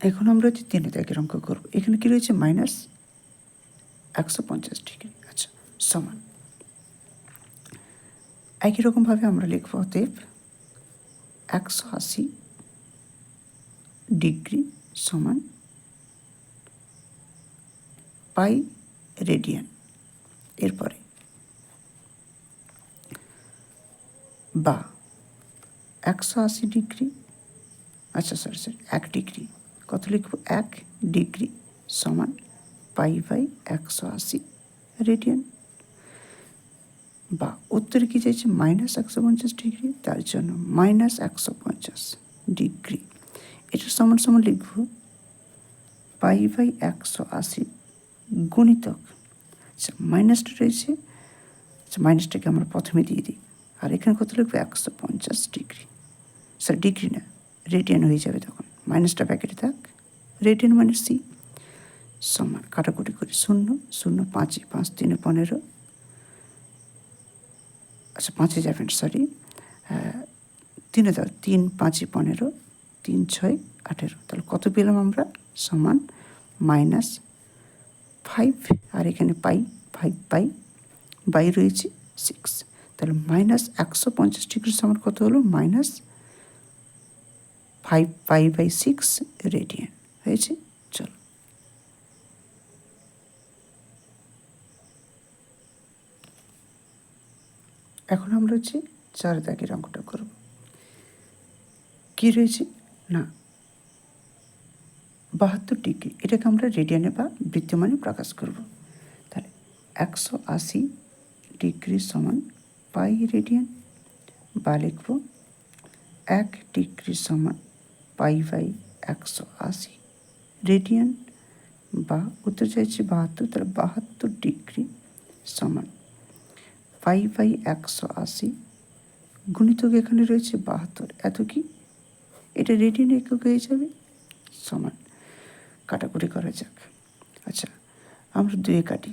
এখন আমরা হচ্ছে তিনে দাগের অঙ্ক করব। এখানে কী রয়েছে? মাইনাস একশো পঞ্চাশ ডিগ্রি। আচ্ছা সমান। একই রকমভাবে আমরা লিখব অতএব একশো আশি ডিগ্রি সমান পাই রেডিয়ান। এরপরে বা একশো আশি ডিগ্রি আচ্ছা সরি সরি, এক ডিগ্রি কত লিখব এক ডিগ্রি সমান পাই বাই একশো আশি রেডিয়ান। বা উত্তরে কী চাইছে? মাইনাস একশো পঞ্চাশ ডিগ্রি, তার জন্য মাইনাস একশো পঞ্চাশ ডিগ্রি। এটা সমান সমান লিখব পাই বাই একশো আশি গুণিতক। আচ্ছা মাইনাসটা রয়েছে। আচ্ছা মাইনাসটাকে আমরা প্রথমে দিয়ে দিই। আর এখানে কত লিখব? একশো পঞ্চাশ ডিগ্রি। স্যার, ডিগ্রি না, রেডিয়ান হয়ে যাবে তখন। মাইনাসটা প্যাকেটে থাক। Radian minus C. সমান কাটাকুটি করি শূন্য শূন্য পাঁচে পাঁচ, তিনে পনেরো। আচ্ছা পাঁচে যাবেন সরি তিনে দাও, তিন, পাঁচে পনেরো, তিন, ছয়, আঠেরো। তাহলে কত পেলাম আমরা? সমান মাইনাস ফাইভ। আর এখানে পাই, ফাইভ পাই, বাই রয়েছে সিক্স। তাহলে মাইনাস একশো পঞ্চাশ ডিগ্রি সমান কত হলো? Minus five pi by six radian হয়েছে? চলো। এখন আমরা হচ্ছে চার দাগের অঙ্কটা করব। কী রয়েছে? না। বাহাত্তর ডিগ্রি। এটাকে আমরা রেডিয়ানে বা বৃত্তমানে প্রকাশ করব। তাহলে একশো আশি ডিগ্রি সমান পাই রেডিয়ান বা লিখব এক ডিগ্রি সমান পাই বাই একশো আশি। রেডিয়ান বা উত্তর চাইছি বাহাত্তর, তাহলে বাহাত্তর ডিগ্রি সমান পাই বাই একশো আশি গুণিতক এখানে রয়েছে বাহাত্তর। এত কি? এটা রেডিয়ান একক হয়ে যাবে সমান। কাটাকুটি করা যাক। আচ্ছা আমরা দুয়ে কাটি।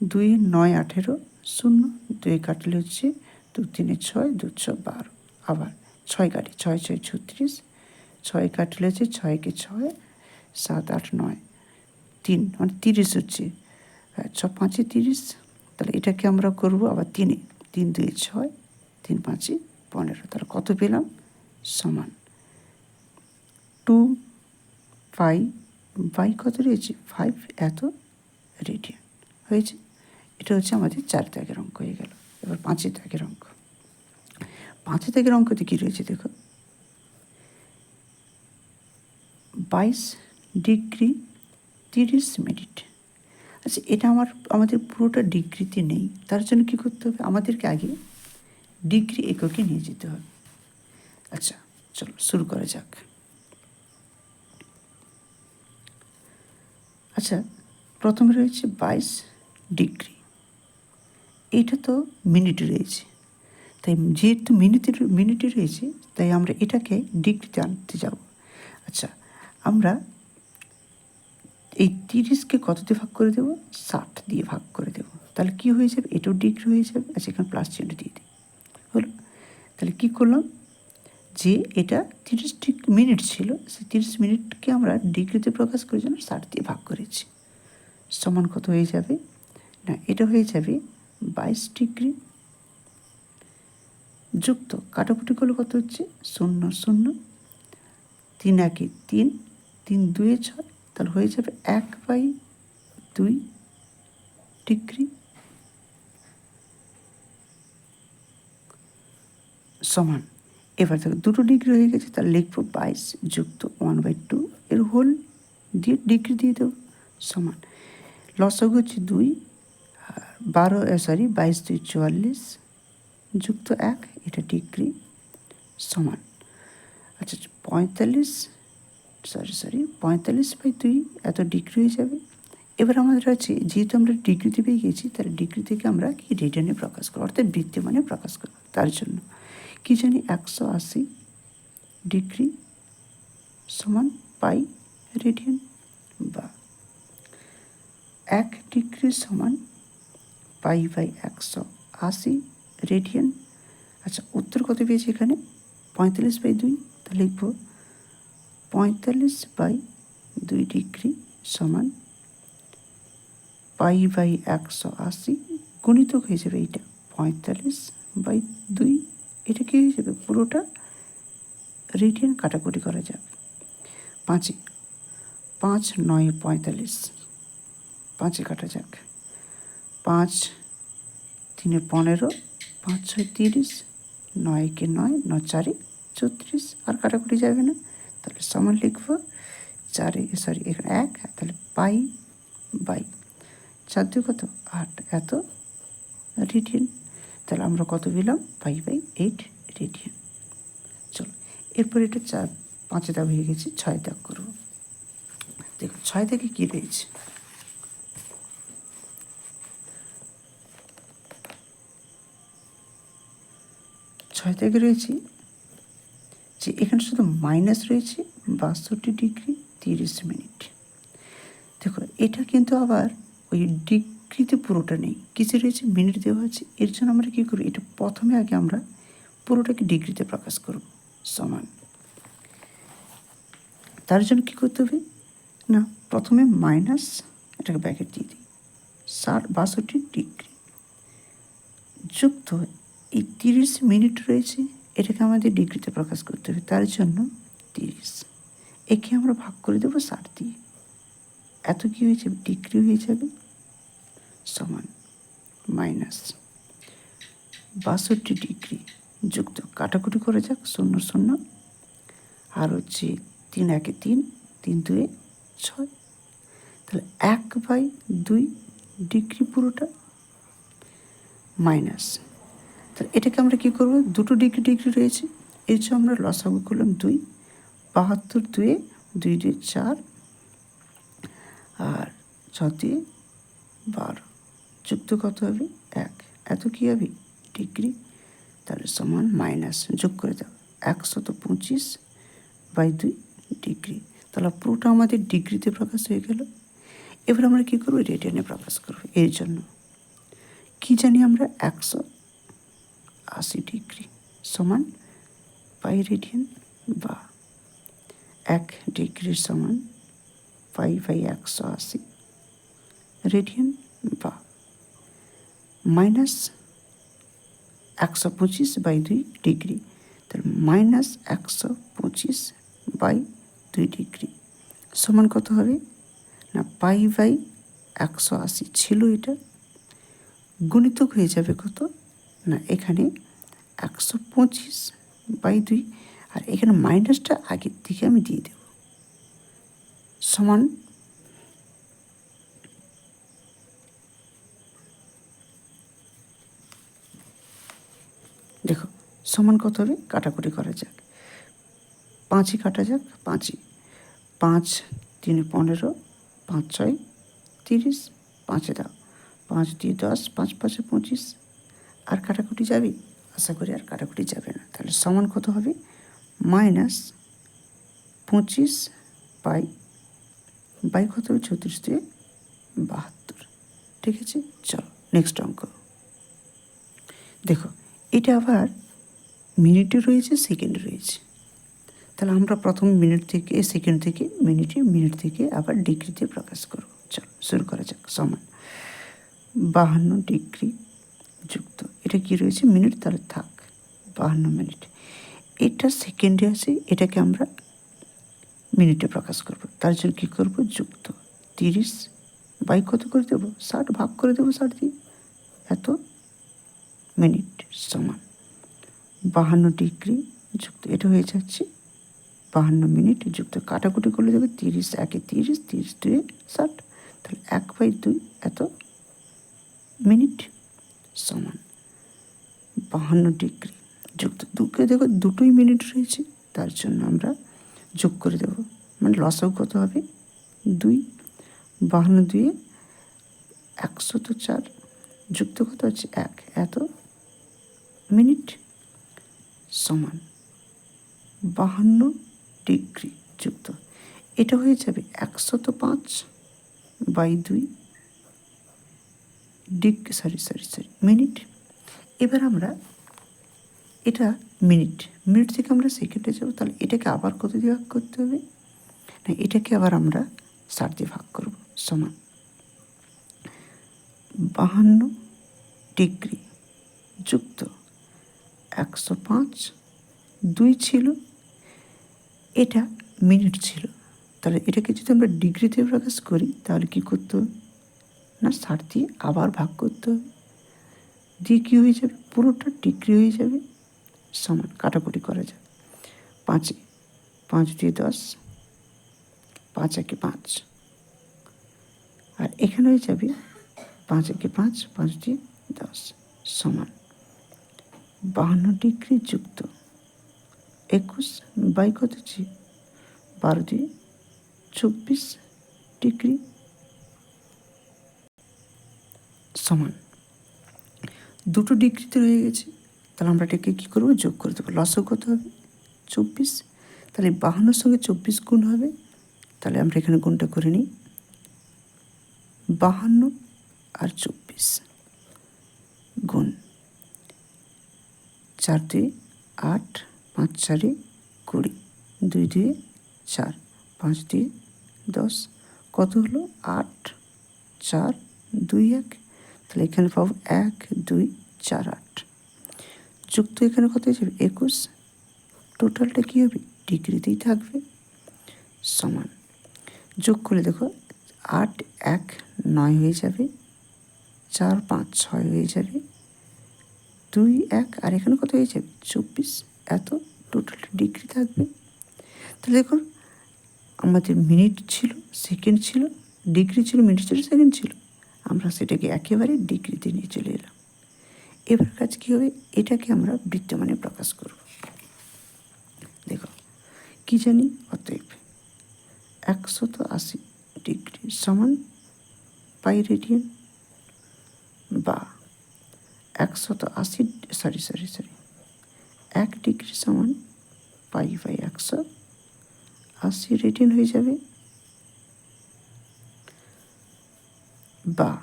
দুই নয় আঠেরো, শূন্য, দুয়ে কাটলে হচ্ছে দু তিনে ছয়, দু ছ বারো। আবার ছয় কাটি, ছয় ছয় ছত্রিশ ছয় কাটলে হচ্ছে ছয়কে ছয়, সাত, আট, নয়, তিন মানে তিরিশ হচ্ছে। ছ, পাঁচে তিরিশ, তাহলে এটাকে আমরা করব আবার তিনে, তিন, দুই, ছয়, তিন, পাঁচে পনেরো, তাহলে কত পেলাম? সমান। টু ফাইভ বাই কত রয়েছে? ফাইভ এত রেডিয়ান হয়েছে। এটা হচ্ছে আমাদের চার দাগের অঙ্ক হয়ে গেল। এবার পাঁচের দাগের অঙ্ক। পাঁচের দাগের অঙ্কতে কী রয়েছে দেখো? বাইশ ডিগ্রি তিরিশ মিনিট। আচ্ছা এটা আমার, আমাদের পুরোটা ডিগ্রিতে নেই, তার জন্য কী করতে হবে? আমাদেরকে আগে ডিগ্রি এককে নিয়ে যেতে হবে। আচ্ছা চলো, শুরু করা যাক। আচ্ছা প্রথমে রয়েছে বাইশ ডিগ্রি। এটা তো মিনিটে রয়েছে। তাই যেহেতু মিনিটে মিনিটে রয়েছে, তাই আমরা এটাকে ডিগ্রিতে আনতে যাব। আচ্ছা আমরা এই তিরিশকে কত দিয়ে ভাগ করে দেবো? ষাট দিয়ে ভাগ করে দেবো। তাহলে কী হয়ে যাবে? এটাও ডিগ্রি হয়ে যাবে। আর সেখানে প্লাস চিহ্ন দিয়ে দিই। হলো, তাহলে কী করলাম? যে এটা তিরিশ মিনিট ছিল, সেই তিরিশ মিনিটকে আমরা ডিগ্রিতে প্রকাশ করে জন্য ষাট দিয়ে ভাগ করেছি। সমান কত হয়ে যাবে? না, এটা হয়ে যাবে বাইশ ডিগ্রি যুক্ত। কাটাকুটি করলে কত হচ্ছে? শূন্য শূন্য। তিন একে তিন তিন দুয়ে ছয় তাহলে হয়ে যাবে এক বাই দুই ডিগ্রি সমান। এবার দেখো, দুটো ডিগ্রি হয়ে গেছে, তাহলে লিখব বাইশ যুক্ত ওয়ান বাই টু, এর হোল দিয়ে ডিগ্রি দিয়ে দেবো, সমান। লসক হচ্ছে দুই, আর বারো সরি, বাইশ দুই চুয়াল্লিশ যুক্ত এক, এটা ডিগ্রি সমান। আচ্ছা পঁয়তাল্লিশ সরি সরি পঁয়তাল্লিশ বাই দুই এত ডিগ্রি হয়ে যাবে। এবার আমাদের আছে, যেহেতু আমরা ডিগ্রিতে পেয়ে গেছি, তাহলে ডিগ্রি থেকে আমরা কি রিটার্নে প্রকাশ করব? অর্থাৎ বৃত্তি মানে প্রকাশ করব, তার জন্য। কি জানি একশো আশি ডিগ্রি সমান পাই রেডিয়ান বা এক ডিগ্রি সমান পাই বাই একশো আশি রেডিয়ান আচ্ছা উত্তর কত পেয়েছি এখানে? পঁয়তাল্লিশ বাই দুই, তাহলে লিখব পঁয়তাল্লিশ বাই দুই ডিগ্রি সমান পাই বাই একশো আশি গুণিতক হয়ে যাবে এইটা পঁয়তাল্লিশ বাই দুই। এটা কি যাবে পুরোটা রেডিয়ান কাটাকুটি করা যাক। পাঁচে, পাঁচ নয় পঁয়তাল্লিশ। পাঁচে কাটা যাক। পাঁচ তিনে পনেরো, পাঁচ ছয় তিরিশ, নয় কে নয় ন চারে চৌত্রিশ। আর কাটাকুটি যাবে না। তাহলে সমান লিখব। চারে সরি এখানে এক তাহলে পাই, বাই। চার দুই কত? আট। এত? রেডিয়ান। তাহলে আমরা কত পেলাম? Pi, by, eight, radian. চলো, এরপর এটা চার, পাঁচে দাগ হয়ে গেছে, ছয় দাগ করব। দেখুন ছয় দাগে কী রয়েছে? ছয় থেকে রয়েছে যে এখানে শুধু মাইনাস রয়েছে, বাষট্টি ডিগ্রি তিরিশ মিনিট দেখো, এটা কিন্তু আবার ওই ডিগ্রিতে পুরোটা নেই। কিছু রয়েছে? মিনিট দেওয়া আছে। এর জন্য আমরা কী করি এটা প্রথমে আগে আমরা পুরোটাকে ডিগ্রিতে প্রকাশ করব, সমান। তার জন্য কী করতে হবে? না, প্রথমে মাইনাস এটাকে ব্যাকেট দিয়ে দিই। ষাট, বাষট্টি ডিগ্রি যুক্ত এই তিরিশ মিনিট রয়েছে এটাকে আমাদের ডিগ্রিতে প্রকাশ করতে হবে। তার জন্য তিরিশ। একে আমরা ভাগ করে দেবো ষাট দিয়ে। এত কী হয়ে যাবে? ডিগ্রি হয়ে যাবে? সমান মাইনাস বাষট্টি ডিগ্রি যুক্ত। কাটাকুটি করে যাক, শূন্য শূন্য। আর হচ্ছে তিন একে তিন তিন দুয়ে ছয়। তাহলে এক বাই দুই ডিগ্রি পুরোটা মাইনাস তাহলে এটাকে আমরা কী করব? দুটো ডিগ্রি ডিগ্রি রয়েছে। এর জন্য আমরা লসাগু করলাম দুই, বাহাত্তর দুয়ে দুই দুই চার, আর ছ দিয়ে বারো। যুক্ত কত হবে? এক। এত কী হবে? ডিগ্রি। তাহলে সমান মাইনাস, যোগ করে দাও। একশত পঁচিশ বাই দুই ডিগ্রি। তাহলে পুরোটা আমাদের ডিগ্রিতে প্রকাশ হয়ে গেল। এবার আমরা কী করব? রেডিয়ানে প্রকাশ করব। এর জন্য। কী জানি আমরা? একশো আশি ডিগ্রি সমান পাই রেডিয়ান বা এক ডিগ্রির সমান পাই বাই একশো আশি রেডিয়ান বা মাইনাস একশো পঁচিশ বাই দুই ডিগ্রি। তাহলে মাইনাস একশো পঁচিশ বাই দুই ডিগ্রি। সমান কত হবে? না, পাই বাই একশো আশি ছিল এটা। গুণিতক হয়ে যাবে কত? না, এখানে একশো পঁচিশ বাই দুই, আর এখানে মাইনাসটা আগের দিকে আমি দিয়ে দেব। সমান দেখো, সমান কত হবে? কাটাকুটি করা যাক। পাঁচই কাটা যাক, পাঁচই। পাঁচ তিনে পনেরো, পাঁচ ছয় তিরিশ, পাঁচে দাও। পাঁচ দিয়ে দশ, পাঁচ পাঁচে পঁচিশ আর কাটাকুটি যাবে? আশা করি আর কাটাকুটি যাবে না। তাহলে সমান কত হবে? মাইনাস পঁচিশ বাই বাই কত হবে? চৌত্রিশ দিয়ে বাহাত্তর। ঠিক আছে? চলো নেক্সট অঙ্ক। দেখো, এটা আবার মিনিটে রয়েছে সেকেন্ডে রয়েছে। তাহলে আমরা প্রথম মিনিট থেকে সেকেন্ড থেকে মিনিটে মিনিট থেকে আবার ডিগ্রিতে প্রকাশ করব। চলো, শুরু করা যাক। সমান। বাহান্ন ডিগ্রি যুক্ত। এটা কি রয়েছে? মিনিট, তাহলে থাক। বাহান্ন মিনিট। এটা সেকেন্ডে আছে, এটাকে আমরা মিনিটে প্রকাশ করব। তার জন্য কী করব? যুক্ত। তিরিশ বাই কত করে দেবো? ষাট ভাগ করে দেবো ষাট দিয়ে। এত মিনিট সমান। বাহান্ন ডিগ্রি যুক্ত। এটা হয়ে যাচ্ছে বাহান্ন মিনিট যুক্ত। কাটাকুটি করলে দেবে তিরিশ, একে তিরিশ তিরিশ দুয়ে ষাট। তাহলে এক বাই দুই এত মিনিট সমান। বাহান্ন ডিগ্রি। যুক্ত দুকে দেখো, দুটোই মিনিট রয়েছে, তার জন্য আমরা যোগ করে দেব। মানে লসও কত হবে? দুই। বাহান্ন দুয়ে একশো তো চার। যুক্ত কত হচ্ছে এক। এত মিনিট সমান বাহান্ন ডিগ্রি যুক্ত। এটা হয়ে যাবে একশত পাঁচ বাই দুই। ডিগ সরি সরি সরি মিনিট এবার আমরা এটা মিনিট মিনিট থেকে আমরা সেকেন্ডে যাব, তাহলে এটাকে আবার কত দিয়ে ভাগ করতে হবে? না, এটাকে আবার আমরা ষাট দিয়ে ভাগ করব, সমান বাহান্ন ডিগ্রি যুক্ত একশো পাঁচ, দুই ছিল, এটা মিনিট ছিল। তাহলে এটাকে যদি আমরা ডিগ্রিতে প্রকাশ করি, তাহলে কি করতে হবে? না ষাট দিয়ে আবার ভাগ করতে হবে। কী হয়ে যাবে, পুরোটা ডিগ্রি হয়ে যাবে, সমান কাটাকুটি করা যাবে। পাঁচে পাঁচ দিয়ে দশ, পাঁচ একে পাঁচ। আর এখানে হয়ে যাবে পাঁচ একে পাঁচ পাঁচ দিয়ে দশ, সমান বাহান্ন ডিগ্রি যুক্ত। একুশ বাই কত জি বারো দিয়ে চব্বিশ ডিগ্রি। সমান দুটো ডিগ্রিতে রয়ে গেছে, তাহলে আমরা এটাকে কী করব? যোগ করে দেবো। লসও কত হবে? চব্বিশ। তাহলে বাহান্নর সঙ্গে চব্বিশ গুণ হবে। তাহলে আমরা এখানে গুণটা করে নিই। বাহান্ন আর চব্বিশ গুণ চার দুই আট, পাঁচ চারে কুড়ি। দুই দুই চার, পাঁচ দুই দশ। কত হলো? আট, চার, দুই এক। তাহলে এখানে পাবো এক, দুই, চার, আট। যুক্ত এখানে কত হয়ে যাবে? একুশ। টোটালটা কী হবে? ডিগ্রিতেই থাকবে। সমান। যোগ করে দেখো, আট, এক, নয় হয়ে যাবে। চার, পাঁচ, ছয় হয়ে যাবে। দুই, এক, আর এখানে কত হয়ে যাবে? চব্বিশ। এত টোটাল ডিগ্রি থাকবে। তাহলে দেখুন আমাদের মিনিট ছিল, সেকেন্ড ছিল, ডিগ্রি ছিল, মিনিট ছিল, সেকেন্ড ছিল। আমরা সেটাকে একেবারে ডিগ্রিতে নিয়ে চলে এলাম। এবার কাজ কী হবে? এটাকে আমরা বৃত্তমানে প্রকাশ করব। দেখো, কি জানি? অতএব একশত আশি ডিগ্রি সমান পাই রেডিয়ান বা একশত আশি, সরি সরি সরি, এক ডিগ্রি সমান পাই বাই একশো আশি রেডিয়ান হয়ে যাবে। বা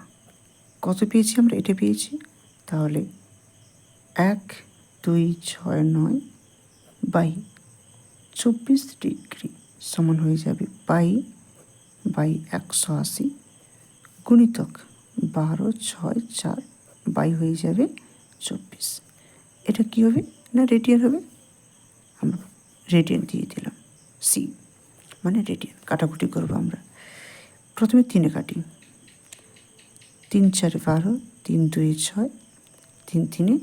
কত পেয়েছি আমরা? এটা পেয়েছি। তাহলে এক, দুই, ছয়, নয় বাই চব্বিশ ডিগ্রি সমান হয়ে যাবে বাই বাই একশো আশি গুণিতক বারো, ছয়, চার বাই হয়ে যাবে চব্বিশ। এটা কি হবে না রেডিয়ান হবে? আমরা রেডিয়ান দিয়ে দিলাম। সি মানে রেডিয়ান, কাটাকুটি করব আমরা। প্রথমে তিনে কাটি। তিন চারে বারো, তিন দুই ছয়, তিন তিনে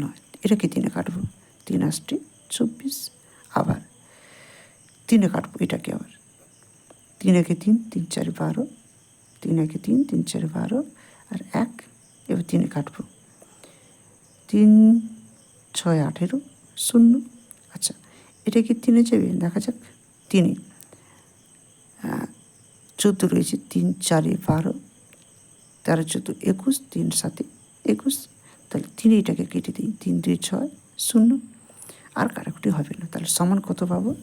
নয়। এটাকে তিনে কাটবো? তিন আষ্টে চব্বিশ, আবার তিনে কাটবো এটাকে আবার। তিন একে তিন তিন চারে বারো, তিন একে তিন তিন চারে বারো, আর এক, এবার তিনে কাটবো। তিন ছয় আঠেরো, শূন্য। আচ্ছা এটা কি তিনে যাবে? দেখা যাক, তিনে। চোদ্দ রয়েছে, তিন চারে বারো তেরো চোদ্দ, একুশ, তিন, সাতে, একুশ। তাহলে তিনে এটাকে কেটে দিই, তিন, দুই, ছয়, শূন্য। আর কাটাকুটি হবে না, তাহলে সমান কত পাবো?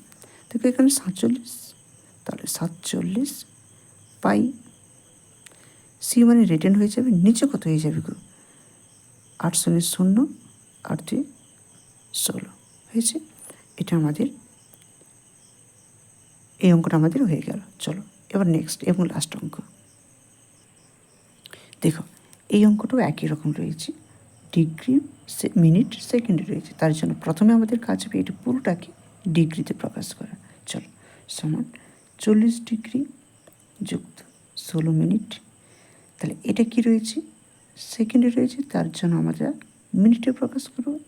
দেখো এখানে সাতচল্লিশ, তাহলে সাতচল্লিশ পাই। সি মানে রিটার্ন হয়ে যাবে, নিচে কত হয়ে যাবে গো? আট শূন্য শূন্য, আট দুই, ষোলো। হয়েছে? এটা আমাদের, এই অঙ্কটা আমাদের হয়ে গেল। চলো, এবার নেক্সট এবং লাস্ট অঙ্ক। দেখো, এই অঙ্কটাও একই রকম রয়েছে। ডিগ্রি মিনিট সেকেন্ডে রয়েছে। তার জন্য প্রথমে আমাদের কাজ হবে এটি পুরোটাকে ডিগ্রিতে প্রকাশ করা। চলো, সমান চল্লিশ ডিগ্রি যুক্ত ষোলো মিনিট তাহলে এটা কি রয়েছে? সেকেন্ডে রয়েছে, তার জন্য আমরা মিনিটে প্রকাশ করব।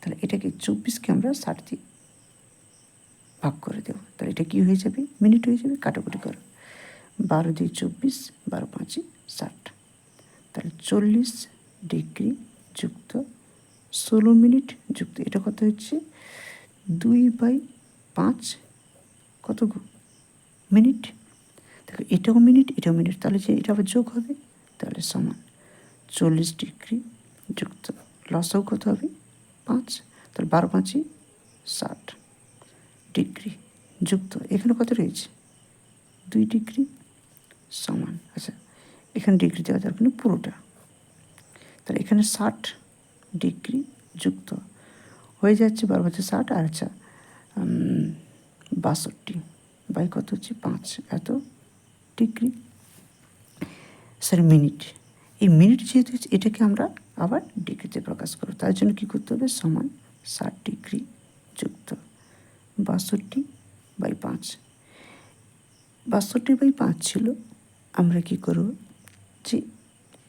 তাহলে এটাকে চব্বিশকে আমরা ষাট দিয়ে ভাগ করে দেবো। তাহলে এটা কি হয়ে যাবে? মিনিট হয়ে যাবে, কাটাকুটি করো। বারো দিয়ে চব্বিশ, বারো পাঁচে ষাট। তাহলে চল্লিশ ডিগ্রি যুক্ত, ষোলো মিনিট যুক্ত। এটা কত হচ্ছে? দুই বাই পাঁচ কত মিনিট? দেখো, এটাও মিনিট এটাও মিনিট। তাহলে যে এটা আবার যোগ হবে, তাহলে সমান চল্লিশ ডিগ্রি যুক্ত। লসও কত হবে? পাঁচ। তাহলে বারো পাঁচই ষাট ডিগ্রি যুক্ত। এখানে কত রয়েছে? দুই ডিগ্রি সমান। আচ্ছা এখানে ডিগ্রি দেওয়া দরকার নেই পুরোটা। তাহলে এখানে ষাট ডিগ্রি যুক্ত। হয়ে যাচ্ছে বারো বছর ষাট আর আচ্ছা বাষট্টি। বাই কত হচ্ছে? পাঁচ। এত ডিগ্রি স্যার মিনিট এই মিনিট যেহেতু হচ্ছে, এটাকে আমরা আবার ডিগ্রিতে প্রকাশ করব। তার জন্য কী করতে হবে? সমান ষাট ডিগ্রি যুক্ত। বাষট্টি বাই পাঁচ। বাষট্টি বাই পাঁচ ছিল আমরা কি করব?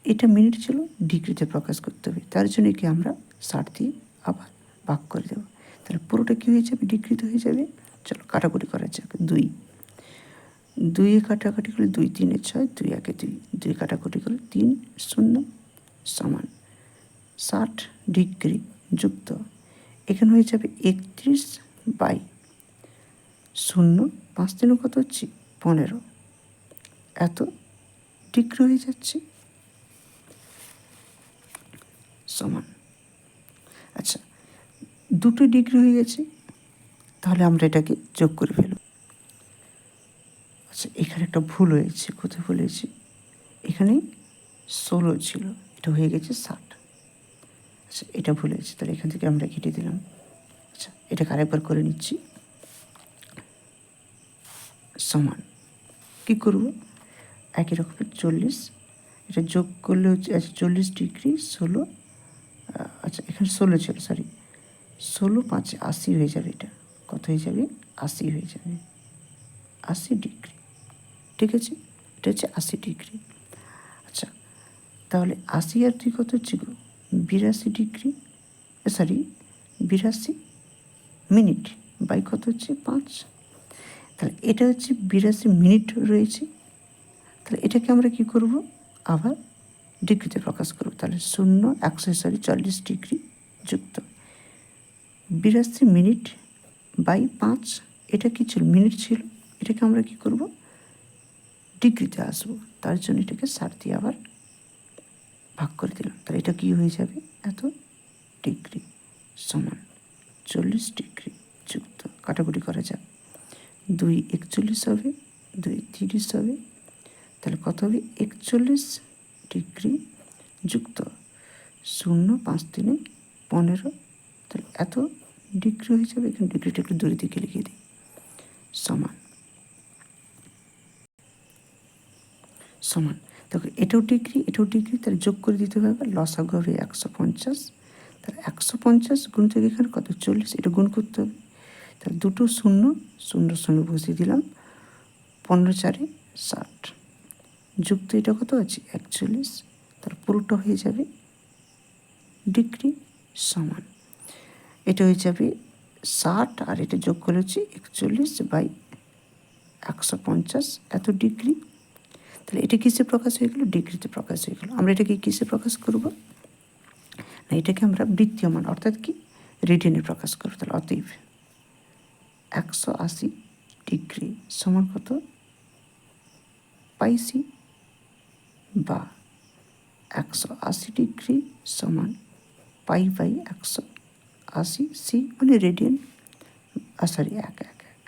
এটা মিনিট ছিল ডিগ্রিতে প্রকাশ করতে হবে। তার জন্য কি আমরা ষাট দিয়ে আবার ভাগ করে দেবো? তাহলে পুরোটা কী হয়ে যাবে? ডিগ্রিতে হয়ে যাবে? চলো কাটাকুটি করা যাক। দুই। দুইয়ে কাটাকাটি করলে দুই, তিনে ছয়, দুই একে দুই। দুই কাটাকুটি করলে তিন, শূন্য, সমান ষাট ডিগ্রি যুক্ত। এখানে হয়ে যাবে একত্রিশ বাই শূন্য। পাঁচ দিনও কত হচ্ছে? পনেরো। এত ডিগ্রি হয়ে যাচ্ছে? সমান। আচ্ছা দুটো ডিগ্রি হয়ে গেছে, তাহলে আমরা এটাকে যোগ করে ফেলব। আচ্ছা এখানে একটা ভুল হয়েছে, কোথায় ভুল হয়েছে? এখানে ষোলো ছিল, এটা হয়ে গেছে ষাট। আচ্ছা এটা ভুল হয়েছে, তাহলে এখান থেকে আমরা কেটে দিলাম। আচ্ছা এটাকে আরেকবার করে নিচ্ছি। সমান। কী করব? একই রকমের চল্লিশ, এটা যোগ করলে হচ্ছে আচ্ছা চল্লিশ ডিগ্রি, ষোলো আচ্ছা এখানে ষোলো ছিল সরি ষোলো পাঁচে আশি হয়ে যাবে এটা। কত হয়ে যাবে? আশি হয়ে যাবে। আশি ডিগ্রি। ঠিক আছে? এটা হচ্ছে আশি ডিগ্রি। আচ্ছা তাহলে আশি আর দুই কত হচ্ছে বিরাশি ডিগ্রি সরি বিরাশি মিনিট বাই কত হচ্ছে? পাঁচ। তাহলে এটা হচ্ছে বিরাশি মিনিট রয়েছে। তাহলে এটাকে আমরা কি করব? আবার ডিগ্রিতে প্রকাশ করব তাহলে শূন্য একশো সরি চল্লিশ ডিগ্রি যুক্ত। বিরাশি মিনিট বাই পাঁচ, এটা কি ছিল? মিনিট ছিল। এটাকে আমরা কি করব? ডিগ্রিতে আসব। তার জন্য এটাকে ষাট দিয়ে আবার ভাগ করে দিলাম। তাহলে এটা কি হয়ে যাবে? এত ডিগ্রি সমান চল্লিশ ডিগ্রি যুক্ত। কাটাকুটি করা যাক। দুই একচল্লিশ হবে, দুই তিরিশ হবে। তাহলে কত হবে? একচল্লিশ ডিগ্রি যুক্ত। শূন্য, পাঁচ, তিনে, পনেরো। তাহলে এত ডিগ্রি হয়ে যাবে এখানে ডিগ্রিটা একটু দূরে দিকে লিখে দিই। সমান। সমান। দেখো, এটাও ডিগ্রি এটাও ডিগ্রি, তাহলে যোগ করে দিতে হবে লসাগু হবে একশো পঞ্চাশ। তাহলে একশো পঞ্চাশ গুণ থেকে এখানে কত? চল্লিশ, এটা গুণ করতে হবে। তাহলে দুটো শূন্য শূন্য শূন্য বসিয়ে দিলাম। পনেরো, চারে ষাট। যুক্ত এটা কত আছে? একচল্লিশ। তার পুরোটা হয়ে যাবে ডিগ্রি সমান। এটা হয়ে যাবে ষাট, আর এটা যোগ করে হচ্ছে একচল্লিশ বাই একশো পঞ্চাশ। এত ডিগ্রি। তাহলে এটা কিসে প্রকাশ হয়ে গেলো? ডিগ্রিতে প্রকাশ হয়ে গেলো। আমরা এটাকে কিসে প্রকাশ করব? না, এটাকে আমরা বৃত্তীয়মান অর্থাৎ কি? রেডিয়ানে প্রকাশ করব। তাহলে অতএব একশো আশি ডিগ্রি সমান কত? পাইসি বা একশো আশি ডিগ্রি সমান পাই বাই একশো আশি সি মানে রেডিয়ান সরি এক এক এক।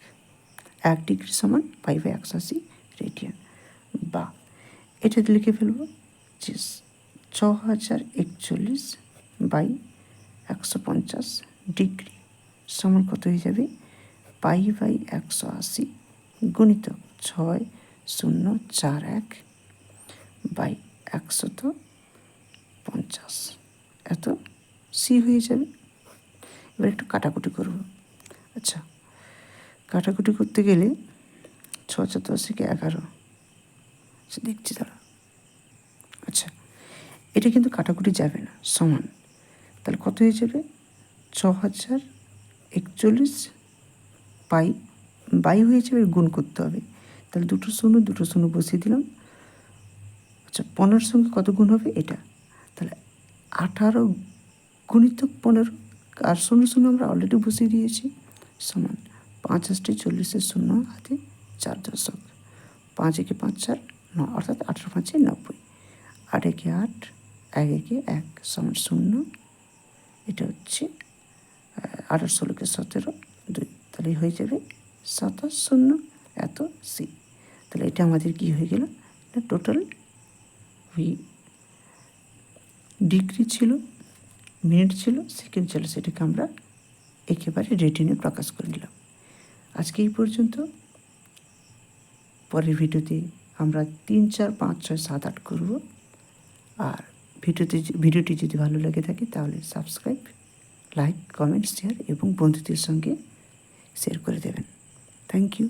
এক ডিগ্রি সমান পাই বাই একশো আশি রেডিয়ান বা এটা লিখে ফেলব যে ছ হাজার একচল্লিশ বাই একশো পঞ্চাশ ডিগ্রি সমান কত হয়ে যাবে? পাই বাই একশো আশি গুণিত ছয় শূন্য চার এক বাই একশত পঞ্চাশ। এত সি হয়ে যাবে। এবার একটু কাটাকুটি করব। আচ্ছা কাটাকুটি করতে গেলে ছ চতুর্শিকে এগারো। আচ্ছা দেখছি তারা আচ্ছা এটা কিন্তু কাটাকুটি যাবে না, সমান। তাহলে কত হয়ে যাবে? ছ হাজার একচল্লিশ পাই বাই হয়ে যাবে, গুণ করতে হবে। তাহলে দুটো শূন্য দুটো শূন্য বসিয়ে দিলাম। আচ্ছা পনেরোর সঙ্গে কত গুণ হবে এটা? তাহলে আঠারো গুণিত পনেরো, আর শূন্য শূন্য আমরা অলরেডি বসিয়ে দিয়েছি। সমান পাঁচ আষ্টে চল্লিশের শূন্য, হাতে চার দশক। পাঁচ একে পাঁচ চার, ন, অর্থাৎ আঠারো পাঁচে নব্বই। আট একে আট, এক একে এক সমান শূন্য। এটা হচ্ছে আঠারো ষোলোকে সতেরো, দুই। তাহলে হয়ে যাবে সাতাশ শূন্য, এত সি। তাহলে এটা আমাদের কি হয়ে গেল? টোটাল ওই ডিগ্রি ছিল, মিনিট ছিল, সেকেন্ড ছিল, সেটাকে আমরা একেবারে রেটিনে প্রকাশ করে নিলাম। আজকে এই পর্যন্ত। পরের ভিডিওতে আমরা তিন, চার, পাঁচ, ছয়, সাত, আট করব। আর ভিডিওতে ভিডিওটি যদি ভালো লেগে থাকে তাহলে সাবস্ক্রাইব লাইক কমেন্ট শেয়ার এবং বন্ধুদের সঙ্গে শেয়ার করে দেবেন। Thank you